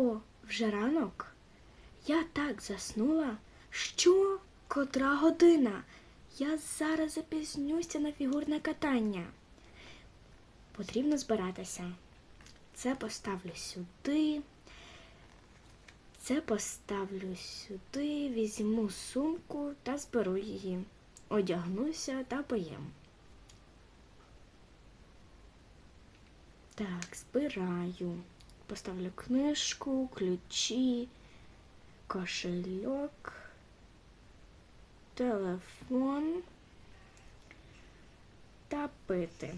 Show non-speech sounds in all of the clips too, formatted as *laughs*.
О, вже ранок? Я так заснула. Що? Котра година? Я зараз запізнюся на фігурне катання. Потрібно збиратися. Це поставлю сюди. Це поставлю сюди, візьму сумку та зберу її. Одягнуся та поїм. Так, збираю. Поставлю книжку, ключі, кошельок, телефон та пити.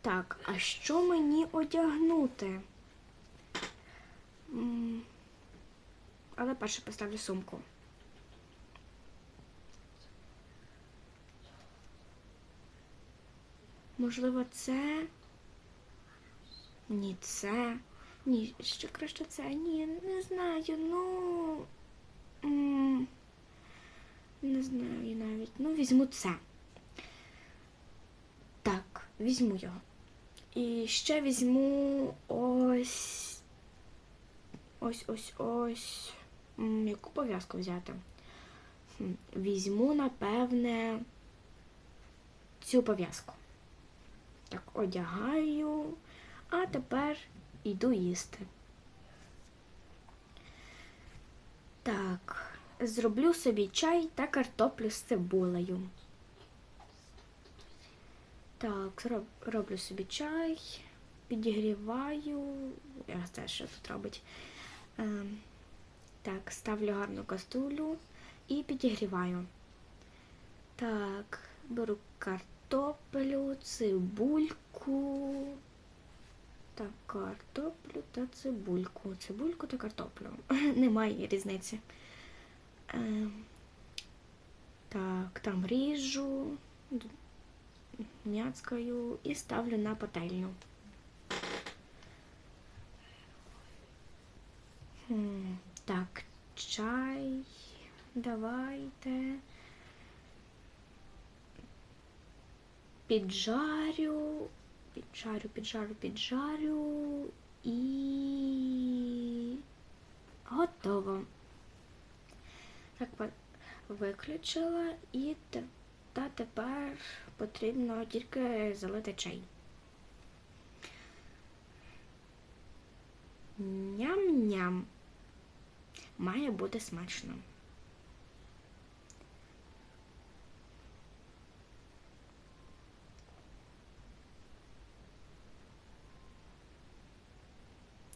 Так, а що мені одягнути? Але перше поставлю сумку. Можливо, це. Ні, це. Ні, ще краще це. Ні, не знаю. Ну. Не знаю навіть. Ну, візьму це. Так, візьму його. І ще візьму ось. Ось ось ось. Яку пов'язку взяти? Візьму, напевне, цю пов'язку. Так, одягаю, а тепер йду їсти. Так, зроблю собі чай та картоплю з цибулею. Так, роблю собі чай, підігріваю. Я знаю, що тут робить. Ем, так, ставлю гарну каструлю і підігріваю. Так, беру картоплю, цибульку. Так, картоплю та цибульку. Цибульку та картоплю. *laughs* Немає різниці. Ем, так, там ріжу, д- і ставлю на пательню. Так, чай. Давайте. Піджарю, піджарю, піджарю, піджарю і готово. Так, виключила і та тепер потрібно тільки залити чай. Ням-ням. Має бути смачно.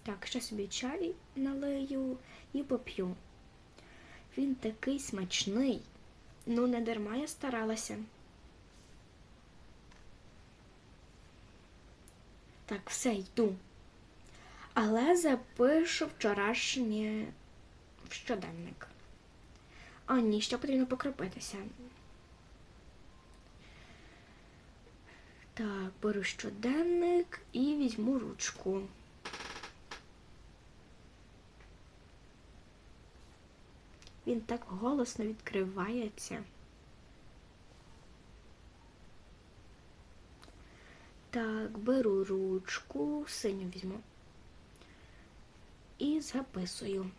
Так, ще собі чай налию і поп'ю. Він такий смачний. Ну, не дарма я старалася. Так, все, йду. Але запишу вчорашнє в щоденник. А ні, ще потрібно покропитися. Так, беру щоденник і візьму ручку. Він так голосно відкривається. Так, беру ручку, синю візьму. І записую.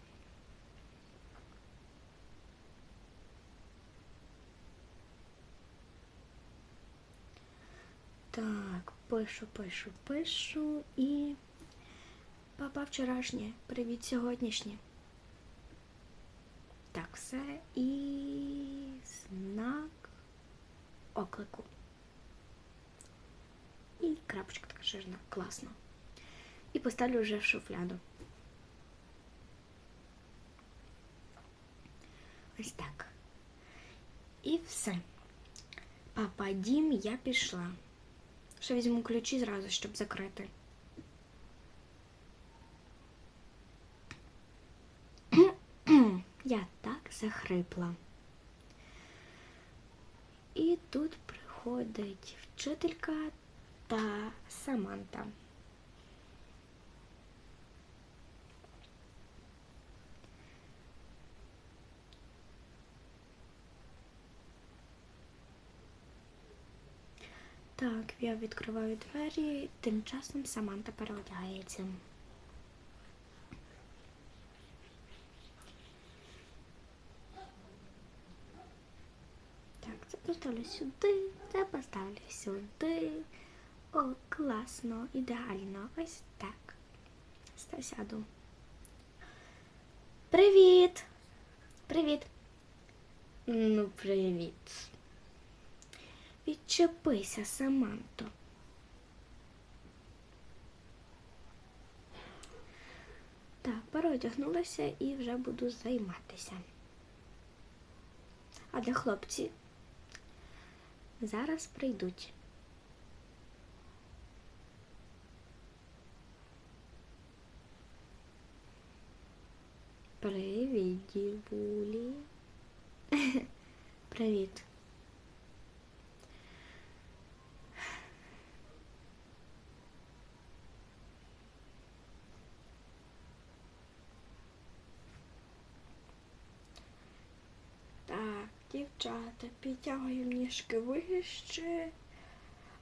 Так, пишу, пишу, пишу і папа вчорашнє, привіт сьогоднішнє. Так, все і знак оклику. І крапочка така жирна. Класно. І поставлю вже в шуфляду. Ось так. І все. Папа дім, я пішла. Ще візьму ключі зразу, щоб закрити. *clears throat* Я так захрипла. І тут приходить вчителька та Саманта. Так, я відкриваю двері, тим часом Саманта переодягається. Так, це поставлю сюди, це поставлю сюди. О, класно, ідеально. Ось так. Сяду. Привіт! Привіт. Ну, привіт. Відчепися, Саманто. Так, переодягнулася і вже буду займатися. А де хлопці? Зараз прийдуть. Привіт, дівулі. *laughs* Привіт. Дівчата, підтягуємо ніжки вище.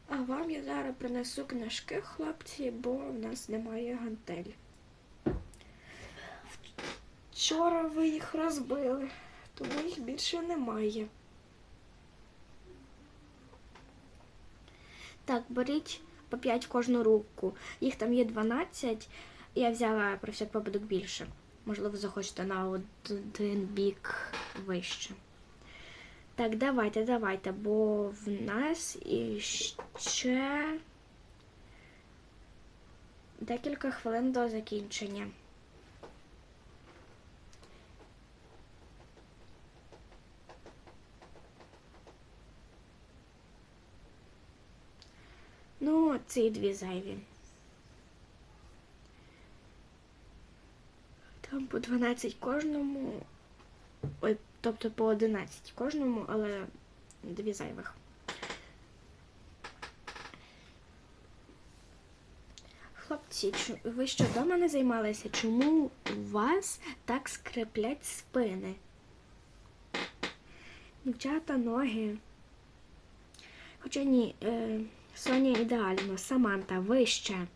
А вам я зараз принесу книжки, хлопці, бо в нас немає гантель. Вчора ви їх розбили, тому їх більше немає. Так, беріть по 5 кожну руку. Їх там є 12. Я взяла про всяк випадок більше. Можливо, захочете на один бік вище. Так, давайте, давайте, бо в нас іще декілька хвилин до закінчення. Ну, ці дві зайві. Там по 12 кожному. Ой, тобто по 11 кожному, але дві зайвих. Хлопці, ви що вдома не займалися? Чому у вас так скриплять спини? Дівчата, ноги. Хоча ні, е, Соня ідеально, Саманта вище.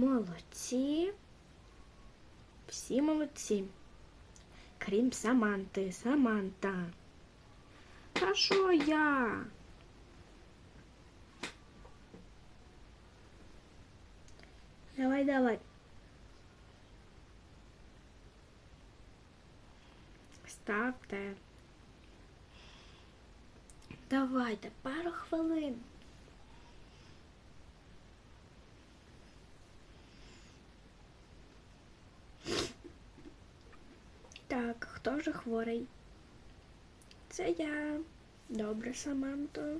Молодці. Всі молодці. Крім Саманти. Саманта. Та що я? Давай, давай. Ставте. Давайте, пару хвилин. Так, хто вже хворий? Це я. Добре, Саманто.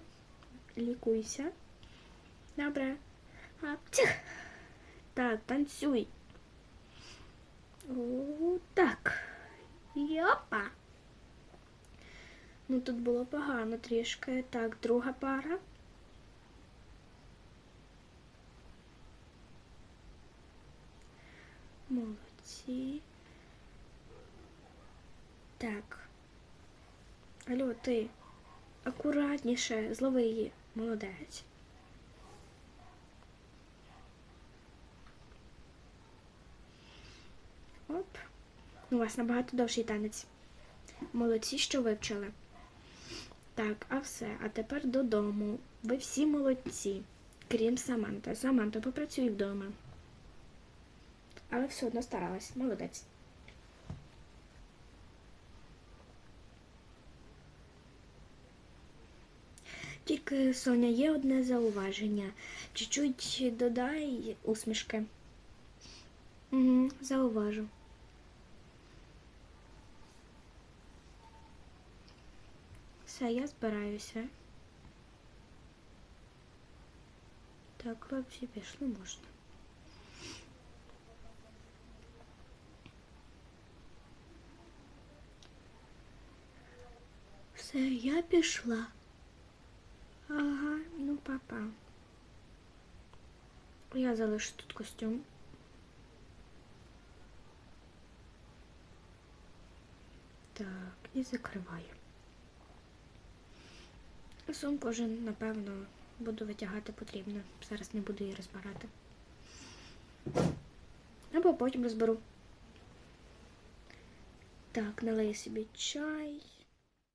Лікуйся. Добре. А, тих. Так, танцюй. О, так. Йопа. Ну тут було погано трішки. Так, друга пара. Молодці. Так. Алло, ти. Акуратніше, злови її. Молодець. Оп. У вас набагато довший танець. Молодці, що вивчили. Так, а все. А тепер додому. Ви всі молодці. Крім Саманта. Саманта, попрацюй вдома. Але все одно старалась. Молодець. Тільки Соня, є одне зауваження. Чуть-чуть додай усмішки. Угу, зауважу. Все, я збираюся. Так, хлопці, пішли можна. Все, я пішла. Ага, ну папа. Я залишу тут костюм. Так, і закриваю. Сумку вже, напевно, буду витягати потрібно. Зараз не буду її розбирати. Або потім розберу. Так, налию собі чай.